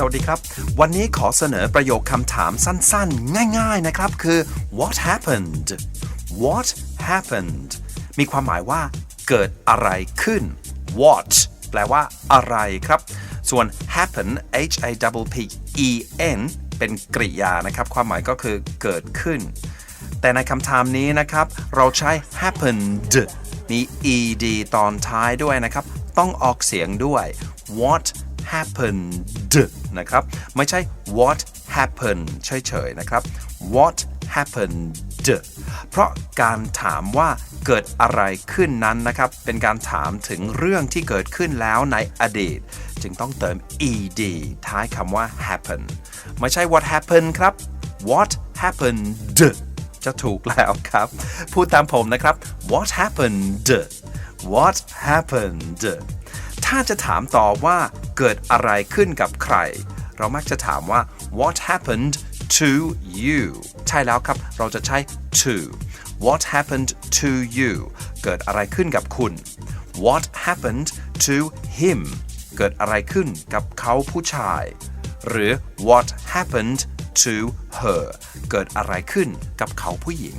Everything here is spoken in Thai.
สวัสดีครับ วันนี้ขอเสนอประโยคคำถามสั้นๆ ง่าย ๆ นะครับ คือ what happened what happened มีความหมายว่า เกิดอะไรขึ้น what แปลว่าอะไรครับ ส่วน happen h a w p e n เป็นกริยานะครับ ความหมายก็คือเกิดขึ้น แต่ในคำถามนี้นะครับ เราใช้ happened มี ed ตอนท้ายด้วยนะครับ ต้องออกเสียงด้วย what happened นะครับ ไม่ใช่ what happened เฉยๆนะครับ what happened เพราะการถามว่าเกิดอะไรขึ้นนั้นนะครับ เป็นการถามถึงเรื่องที่เกิดขึ้นแล้วในอดีต จึงต้องเติม ed ท้ายคำว่า happen ไม่ใช่ what happened ครับ what happened จะถูกแล้วครับ พูดตามผมนะครับ what happened what happened ถ้าจะถามต่อว่า เกิดอะไรขึ้นกับใคร เรามักจะถามว่า what happened to you ใช่แล้วครับ เราจะใช้ to what happened to you เกิดอะไรขึ้นกับคุณ what happened to him เกิดอะไรขึ้นกับเขาผู้ชาย หรือ what happened to her เกิดอะไรขึ้นกับเขาผู้หญิง